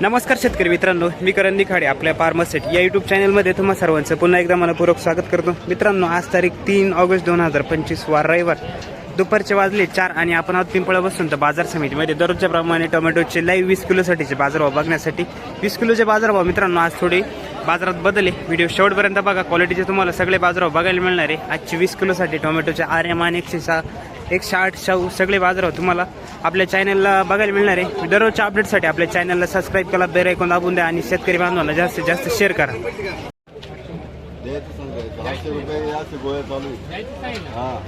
नमस्कार शेतकरी मित्रांनो मी करण निखाडे आपल्या फार्मसेट या युट्यूब चॅनलमध्ये तुम्हा सर्वांचं पुन्हा एकदा मनपूर्वक स्वागत करतो. मित्रांनो आज तारीख तीन ऑगस्ट दोन हजार पंचवीस वार रविवार दुपारचे वाजले चार आणि आपण आहोत पिंपळा बसून तर बाजार समितीमध्ये. दररोजच्या प्रमाणे टोमॅटोचे लाईव्ह वीस किलोसाठीचे बाजारभाव बघण्यासाठी. वीस किलोचे बाजारभाव मित्रांनो आज थोडे बाजारात बदलले. व्हिडिओ शेवटपर्यंत बघा. क्वालिटीचे तुम्हाला सगळे बाजारभाव बघायला मिळणार आहे. आजचे वीस किलोसाठी टोमॅटोचे आर्यमान एकशे सहा एकशे आठ शाहू सगळे बाजारभाव तुम्हाला आपल्या चॅनलला बघायला मिळणार आहे दररोजच्या अपडेटसाठी आपल्या चॅनलला सबस्क्राईब करा बेल ऐकून दाबून द्या आणि शेतकरी बांधवांना जास्तीत जास्त शेअर करा. हा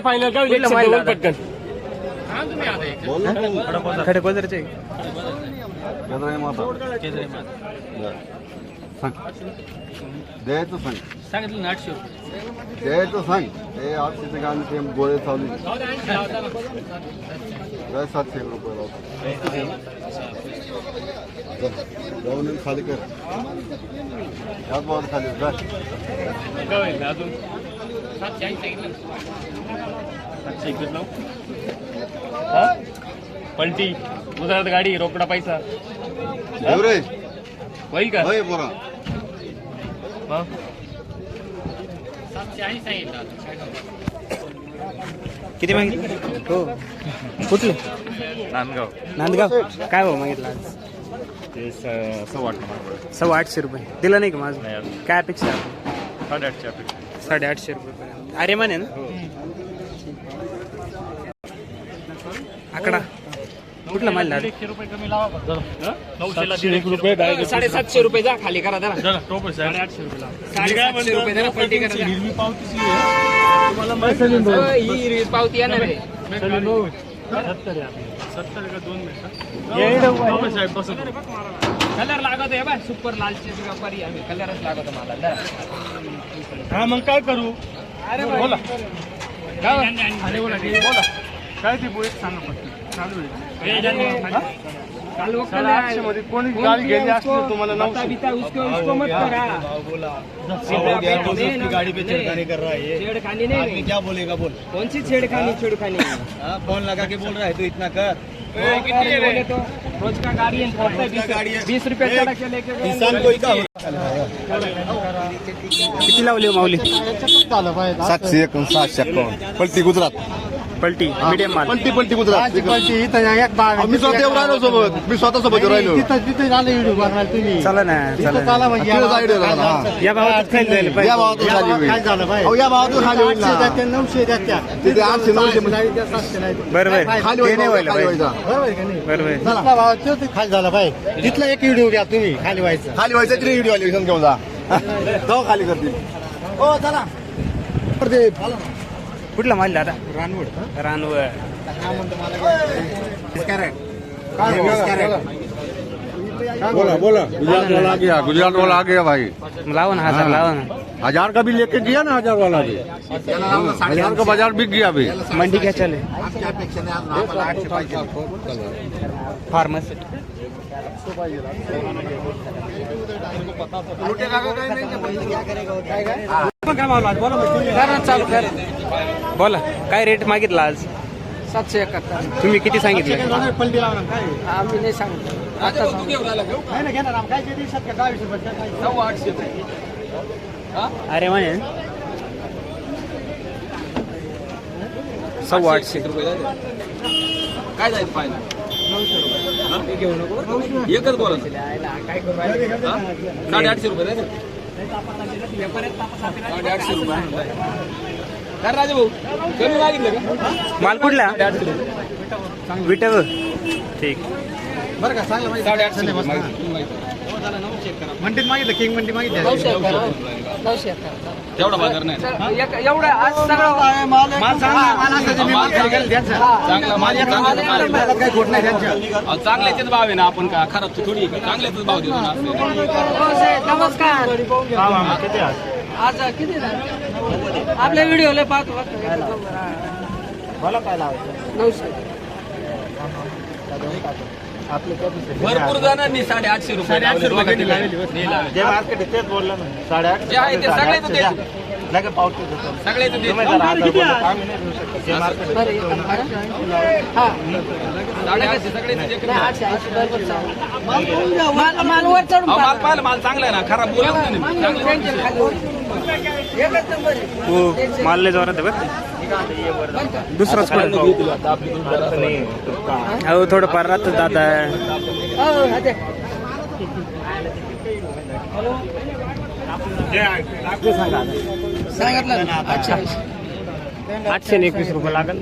फायनल हे काय? पटकन माता बरं. सांग. द्यायचं सांग. सांगितलं ना आठशे द्यायचं सांग. ते आठशेचे गाणे ते गोळे चालू. द्या सातशे रुपये लावतो. जाऊन खाली कर. याच भावात खाली जा. काय होईल अजून. सातशे ऐंशी सांगितलं सातशे एकवीस लावू. हा? पलटी. गुजरात गाडी रोकडा पैसा. होईल का? होय पोरा मग? किती मागितले? हो. कुठले? नांदगाव. नांदगाव. काय भाऊ मागितला आज? ते स- सव्वा आठ नंबर सव्वा आठशे रुपये. दिलं नाही का माझं नाही अजून. काय अपेक्षा आहे? साडेआठशे अपेक्षा साडेआठशे रुपये अरे माने ना? आकडा. कुठला माल लागला एकशे रुपये कमी लावा फक्त. हं? नऊशेला दीड एक रुपये direct. साडेसातशे रुपये जा खाली करा जरा. जरा टोपच साडेआठशे रुपये लावा. साडेसातशे रुपये जरा पलटी करा जरा. हिरवी पावतीची आहे. तुम्हाला माहिती आहे ना? अ, ही हिरवी पावती येणार आहे. सत्तर का दोन मिनिटं टोपे साहेब बसा कलर लागत आहे बा सुपर लालचे व्यापारी आम्ही कलरच लागत मला. जरा. हा मग काय करू? अरे बोला. बोला. काय ते बोल सांगा पटकन चालू आहे हा? काल वो कल साडेआठशे मध्ये कोणी कौन गाडी गेली असली तर तुम्हाला नऊशे बिता उसको उसको मत करा गाड़ी पे छेड़खानी कर रहा है छेड़खानी नहीं क्या बोलेगा बोल कौन सी छेड़खानी छेड़खानी फ़ोन लगा के बोल रहा है तू इतना कर बोले तो रोज का गाड़ी है बीस- रुपए चढ़ा के लेके किसान कोई का किती लावली हो माऊली सातशे एकोण सहाशे एकावन्न पलटी गुजरात पलटी मीडियम माल. पलटी पलटी गुजरात. मी स्वतः येऊन राहिलो सोबत. मी स्वतः सोबत येऊन राहिलो. चला ना चला ना. तुझाच idea झाला ना, हा. या भावात खाली जायला या पाहिजे भावातून खाली होईल. अहो, या भावातून खाली होईल ना. तिथे आठशे नऊशे बरोबर खाली ते नाही व्हायला खाली पाहिजे. व्हायचा. बरोबर खाली झाला पाहिजे. तिथला एक व्हिडिओ घ्या तुम्ही खाली व्हायचं. खाली व्हायचं तरी व्हिडिओ आली घेऊन जा. जाऊ खाली करतील. हो चला. कुठला माल दादा? रानवड रानवड. बोला? बोला गुजरात वाला आ गया गुजरात वाला आ गया भाई। लावा ना हज़ार लावा ना. हज़ार का भी लेके गया ना हज़ार वाला भी हज़ार का बाज़ार बिक गया अभी। मंडी क्या चले फार्मसी बोला काय रेट मागितला आज? सातशे एकाहत्तर. तुम्ही किती सांगितलं? आम्ही नाही सांगतो आता आठशे अरे म्हणे. सव्वा आठशे. काय जाईल फायनल एकच बोला काय करू राहिले? साडेआठशे रुपये राजे भाऊ कमी मागितलं का माल कुठला? विटव ठीक. बरं का सांगलं माहिती. साडेआठशे मागितलं. मागितलं. किंग मंडी मागितलं. नऊशे अकरा नऊशे अकरा तेवढा बाजार नाही. तर एक- एवढं आज सगळं माल चांगला माल असं जे माल खाली गेलं त्यांचं. चांगला माल माल चांगला एक- माल. मालात काही खोट नाही त्यांच्या. अहो, चांगल्याचेच भाव आहे ना आपण का? खराब तर थोडी चांगल्याच भाव देतो ना. हो नमस्कार. आज किती झाले? आपल्या व्हिडिओला पाहतो नऊशे भरपूर जणांनी साडेआठशे रुपये लावले. बघा तिला. जे आहे ते सगळेच तेच. सगळ्याचं दे. साडे आठशे सगळ्याचं दे. माल वर चढून अहो, माल पाहिलं माल चांगला आहे ना. खराब बोलत नाही मी. चांगलं आहे. हो माल लय जोरात आहे बरं दुसराच कुठं हो थोडंफार राहतं दादा सांगितलं ना आठशे आणि एकवीस रुपये लागेल.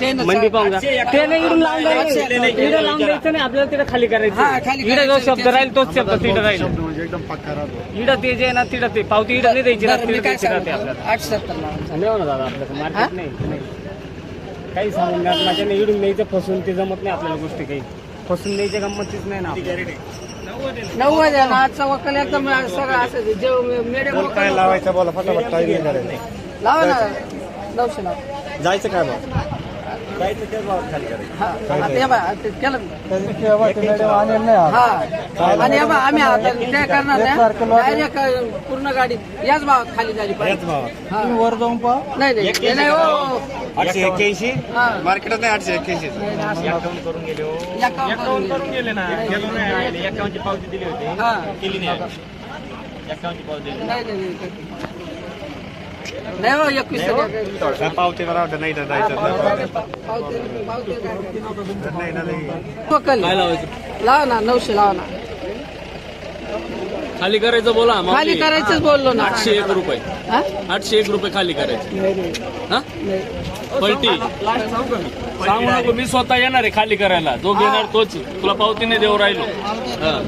ते ना मंडी पाहून जा. ते नाही इकडून लावून द्यायचं इकडे लावून द्यायचं नाही आपल्याला तिथे खाली हा, करायचं खाली इकडे जो. शब्द राहील तोच शब्द तिथं राहील. म्हणजे एकदम पक्का राहतो. इकडं ते जे आहे ना तिथं ते पावती इकडं नाही द्यायची ना बरं, मी तिथं काय द्यायची राहते सांगतो आपल्याला. आठशे सत्तर लावा. नाही होणार दादा आपल्याला मार्केट नाही नाही. काही सांगून द्या माझ्याने इडून द्यायचं फसून ते जमत नाही आपल्याला गोष्टी काही. फसून द्यायची गंमतीच नाही ना आपल्याला. नव्वद आहे ना आजचा वकल एकदम सगळं असं जे मिडियम वकल लावायचं बोला फटाफट टाईम नाही. लावा ना. नऊशे जायचं काय बा हा हा, ते? बा ते केलं मी. हा. आणि हे बा आम्ही आता ते करणार डायरेक्ट पूर्ण गाडी याच भावात खाली झाली पाहिजे. हा. वर जाऊन पहा. नाही नाही. ते नाही हो आठशे एक्क्याऐंशी? हा. मार्केटात नाही आठशे एक्क्याऐंशी. करून गेले. करून गेले ना. गेलो नाही. एकावन्नची पावती दिली होती. हा. केली नाही. एकावन्नची पावती दिली. नाही नाही नाही. नाही. हो एकवीस. पावते नाही. लावा ना नऊशे लावा ना खाली करायचं बोला खाली करायचंच बोललो ना आठशे एक रुपये? आठशे एक रुपये खाली करायचे. नाही, नाही. हा? नाही. पलटी. सांगू नको मी स्वतः येणार आहे खाली करायला. जो घेणार तोच तुला पावतीने देऊ राहिलो. हा.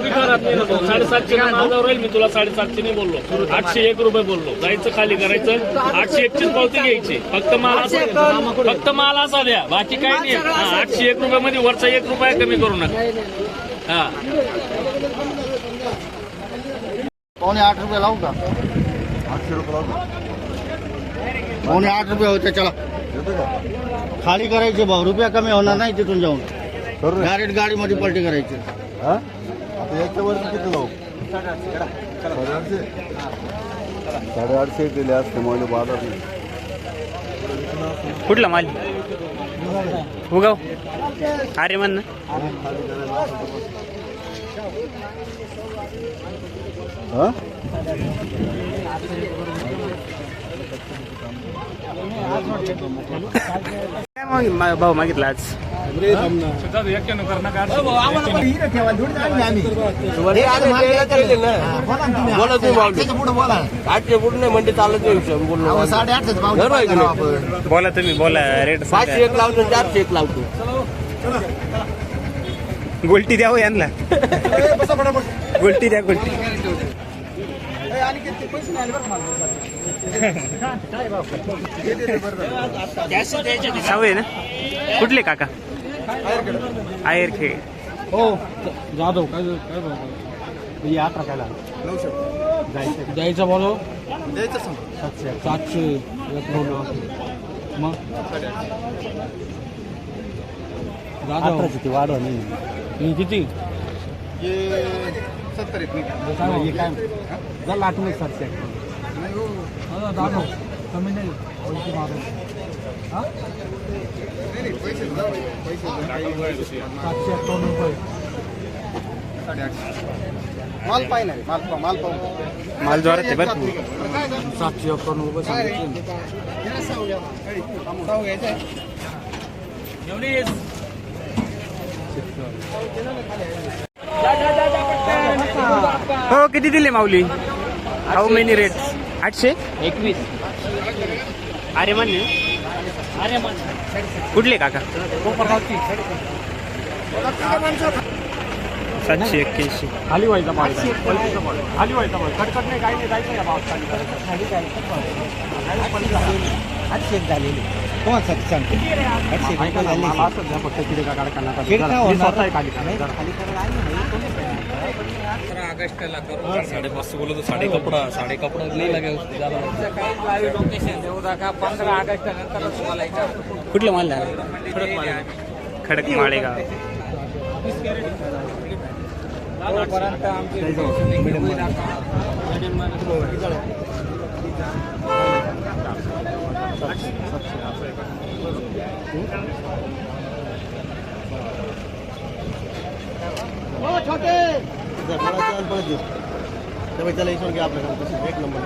बी करत नाही ना तो. साडेसातशे ना माझ्यावर राहील? मी तुला साडेसातशे नाही बोललो. आठशे एक रुपये बोललो. जायचं खाली करायचं. आठशे एकचीच पावती घ्यायची. फक्त माल असा फक्त माल असा द्या. बाकी काही नाही. हा, आठशे एक रुपये मध्ये वरचा एक रुपया कमी करू नका. हा. पावणे आठ रुपये लावू का? आठशे रुपये लावू का? पावणे आठ रुपये होते चला. का? खाली करायचे भाऊ रुपया कमी होणार नाही तिथून जाऊन. करू रे. डायरेक्ट गाडीमध्ये पलटी करायची. हा? आता याच्यावर किती लावू? साडेआठशे. साडेआठशे दिले असते मला बाजार नाही. कुठला माल? उगाव. अरे म्हण ना हा काय भाव मागितला आज. आठशे फूट नाही म्हणजे चालत नाही नाही? बोला तुम्ही बोला रेट पाचशे एक लावतो चारशे एक लावतो गोल्टी द्या हो यांना. गोल्टी द्या गोल्टी. सावळे ना? कुठले काका? आयर खेळ हो जाधव काय काय ही अठरा काय लागेल? द्यायचं बोलो. सातशे सातशे बोलो. मग? जाधव. वाढव नाही. किती? सत्तर एक हे काय? झालं आठवण सातशे हा, जाधव कमी नाही. पैसे मारून हा? सातशे एकावन्न रुपये. माल पाहिजे नाही. माल पाहू माल पाहू माल जोरात आहे बरं? सातशे एकावन्न रुपये सांगितले. हो किती दिले माऊली? हाऊ मेनी रेट आठशे? एकवीस. अरे म्हण कुठले काका? सातशे एक्क्याऐंशी. खाली व्हायचा माल खाली व्हायचा माल कटकट नाही काही नाही जायचं या भावात खाली आठशे झालेली. कोणासाठी सांगतो? माल असंच द्या फक्त किती का काढा करण्याचा मी स्वतः आहे खाली करणार. ऑगस्टला करू. साडेपाचशे बोलतो साडे कपडा साडे कपडा नाही लागेल लोकेशन देऊ नका. पंधरा ऑगस्ट नंतर तुम्हाला याच्यावर कुठलं माल खडक माळेगाव. त्याला इथून घ्या आपल्याकडे एक नंबर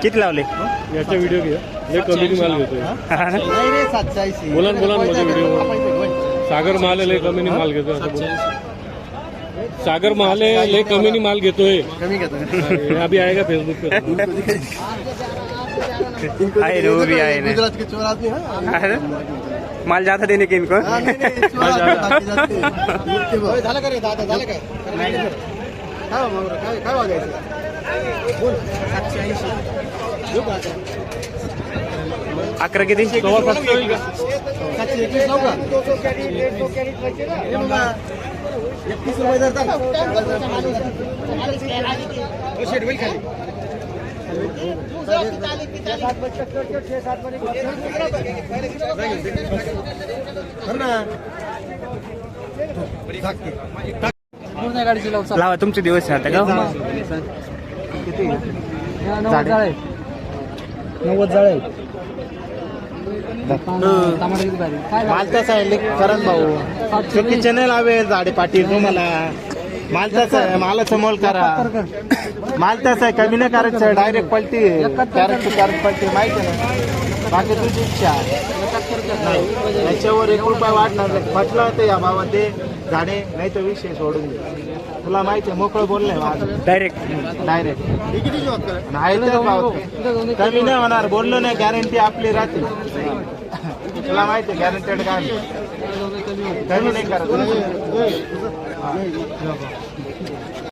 किती लावले याचा व्हिडिओ घ्या लय कमी माल घेतोय नाही रे सातशे ऐंशी मुलां मुलांमध्ये व्हिडिओ सागर महाल लय कमीने माल घेतोय असं बोल. सागर महाल लय कमीने माल घेतोय. कमी घेतो हे अभी आएगा फेसबुक पे. रे वो भी ना। गुजरात के चोर आदमी हाँ। आहे ना? माल जाता देने के इनको। हाँ, हैं. अकरा किती एकतीस रुपये पूर्ण गाडीची लाव लावा तुमचे दिवस आता का नव्वद जाळे. नव्वद जाळे. माल तसा आहे करण भाऊ. चुकीचे नाही. लावे झाडे पाटील तुम्हाला. माल तसा आहे मालाचं मोल करा. माल तसा आहे कमी नाही करायचं डायरेक्ट पलटी कॅरेट टू कॅरेट पलटी माहिती ना? बाकी तुझी इच्छा नाही याच्यावर एक रुपये वाढणार नाही. म्हटलं होतं या भावात ते झाडे नाही तर विषय सोडून दे. तुला माहिती आहे मोकळं बोललंय माझं. डायरेक्ट डायरेक्ट नाही तर भाव कमी नाही होणार बोललो नाही गॅरंटी आपली राहते. तुला माहिती आहे गॅरंटेड काय कमी नाही करत. 嗯嗯知道